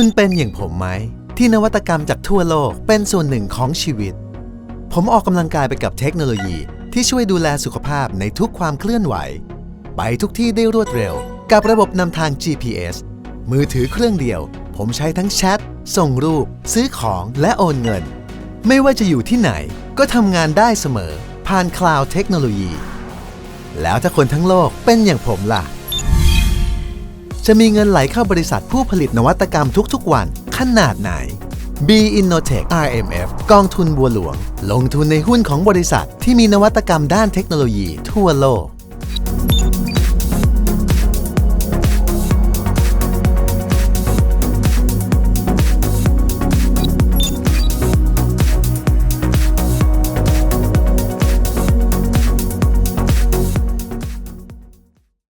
คุณเป็นอย่างผมไหม ที่นวัตกรรมจากทั่วโลกเป็นส่วนหนึ่งของชีวิต ผมออกกำลังกายไปกับเทคโนโลยี ที่ช่วยดูแลสุขภาพในทุกความเคลื่อนไหว ไปทุกที่ได้รวดเร็ว กับระบบนำทาง GPS มือถือเครื่องเดียว ผมใช้ทั้งแชท ส่งรูป ซื้อของและโอนเงิน ไม่ว่าจะอยู่ที่ไหน ก็ทำงานได้เสมอ ผ่านคลาวด์เทคโนโลยี แล้วถ้าคนทั้งโลกเป็นอย่างผมล่ะ จะมีเงินไหลเข้าบริษัทผู้ผลิตนวัตกรรมทุกๆวัน ขนาดไหน B Innotech RMF กองทุนบัวหลวง ลงทุนในหุ้นของบริษัทที่มีนวัตกรรมด้านเทคโนโลยีทั่วโลก